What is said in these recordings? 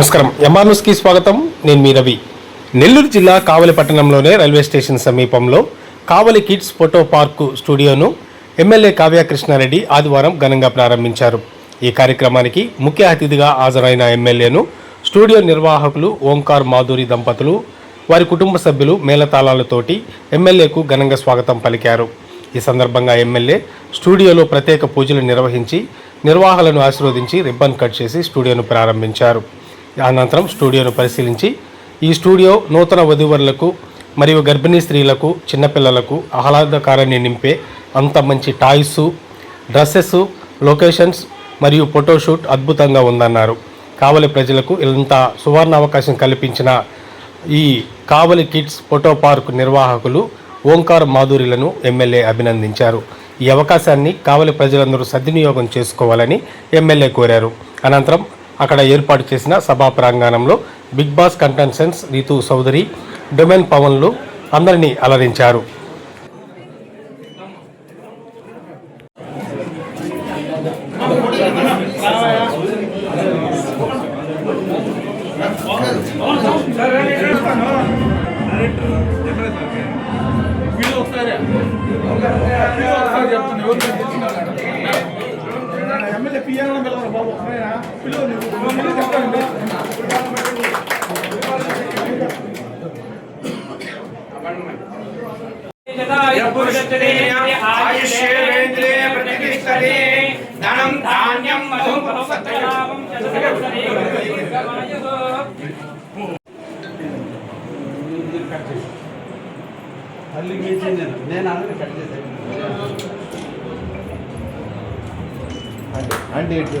నమస్కారం. ఎంఆర్న్యూస్కి స్వాగతం. నేను మీ రవి. నెల్లూరు జిల్లా కావలి పట్టణంలోనే రైల్వే స్టేషన్ సమీపంలో కావలి కిడ్స్ ఫోటో పార్కు స్టూడియోను ఎమ్మెల్యే కావ్య కృష్ణారెడ్డి ఆదివారం ఘనంగా ప్రారంభించారు. ఈ కార్యక్రమానికి ముఖ్య అతిథిగా హాజరైన ఎమ్మెల్యేను స్టూడియో నిర్వాహకులు ఓంకార్ మాధురి దంపతులు వారి కుటుంబ సభ్యులు మేళతాళాలతోటి ఎమ్మెల్యేకు ఘనంగా స్వాగతం పలికారు. ఈ సందర్భంగా ఎమ్మెల్యే స్టూడియోలో ప్రత్యేక పూజలు నిర్వహించి నిర్వాహకులను ఆశీర్వదించి రిబ్బన్ కట్ చేసి స్టూడియోను ప్రారంభించారు. అనంతరం స్టూడియోను పరిశీలించి ఈ స్టూడియో నూతన వధువరులకు మరియు గర్భిణీ స్త్రీలకు చిన్నపిల్లలకు ఆహ్లాదకారాన్ని నింపే అంత మంచి టాయ్స్ డ్రెస్సెస్ లొకేషన్స్ మరియు ఫోటోషూట్ అద్భుతంగా ఉందన్నారు. కావలి ప్రజలకు ఇంత సువర్ణ అవకాశం కల్పించిన ఈ కావలి కిడ్స్ ఫోటో పార్క్ నిర్వాహకులు ఓంకార్ మాధురిలను ఎమ్మెల్యే అభినందించారు. ఈ అవకాశాన్ని కావలి ప్రజలందరూ సద్వినియోగం చేసుకోవాలని ఎమ్మెల్యే కోరారు. అనంతరం అక్కడ ఏర్పాటు చేసిన సభా ప్రాంగణంలో Bigg Boss contestants Rithu Chowdary demon పవన్లు అందరినీ అలరించారు. చెప్తాను ఎవరు ఎమ్మెల్యే బాబు ఒకసారి పిల్లలు నువ్వు చెప్తాను నేను నేను కట్ చేశాను అంటే ఎటు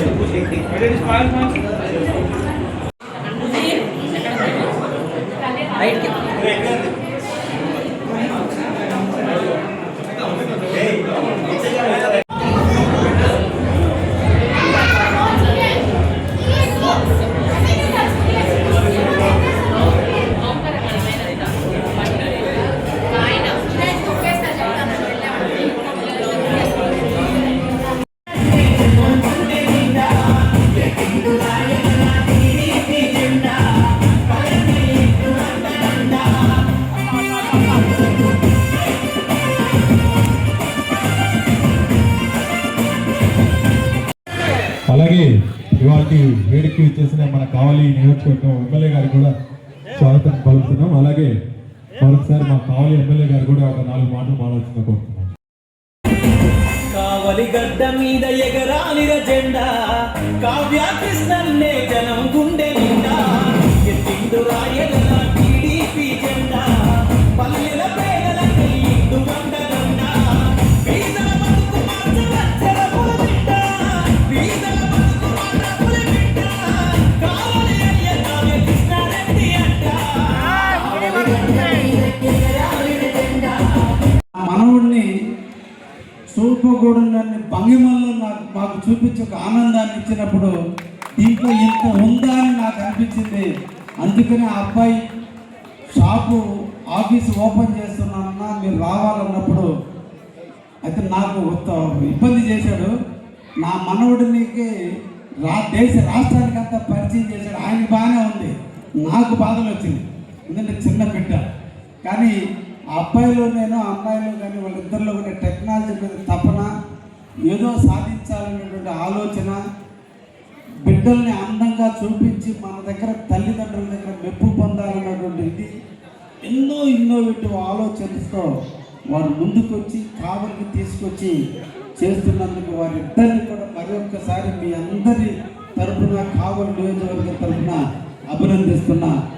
నేను వెళ్తాను నేను అలాగే ఇవాళ వేడికి ఇచ్చేసిన మన కావలి నియోజకవర్గం ఎమ్మెల్యే గారికి కూడా స్వాగతం పలుకుతున్నాం. అలాగే మరొకసారి మా కావలి ఎమ్మెల్యే గారు కూడా ఒక నాలుగు మాటలు మాట్లాడుతున్నా కోరుతున్నాం. కావలి గడ్డ మీద ఎగరాలిర జెండా కావ్య కృష్ణన్నే జనం గుండె నిండా ఎత్తిండు రాయల టీడీపీ జెండా చూపించి ఒక ఆనందాన్ని ఇచ్చినప్పుడు దీంట్లో ఇంత ఉందా అని నాకు అనిపించింది. అందుకని ఆ అబ్బాయి షాపు ఆఫీస్ ఓపెన్ చేస్తున్నానన్నా మీరు రావాలన్నప్పుడు అయితే నాకు ఇబ్బంది చేశాడు. నా మనవుడికి రా దేశ రాష్ట్రానికి అంతా పరిచయం చేశాడు. ఆయనకి బాగానే ఉంది. నాకు బాధలు వచ్చింది. ఎందుకంటే చిన్న బిడ్డ. కానీ ఆ అబ్బాయిలో నేను అమ్మాయిలో కానీ వాళ్ళిద్దరిలో కూడా టెక్నాలజీ మీద తపన ఏదో సాధించాలనేటువంటి ఆలోచన బిడ్డల్ని అందంగా చూపించి మన దగ్గర తల్లిదండ్రుల దగ్గర మెప్పు పొందాలన్నటువంటి ఇది ఎన్నో ఇన్నోవేటివ్ ఆలోచనతో వారు ముందుకొచ్చి కావలికి తీసుకొచ్చి చేస్తున్నందుకు వారిద్దరిని కూడా మరి ఒక్కసారి మీ అందరి తరపున కావలి నియోజకవర్గం తరపున అభినందిస్తున్నా.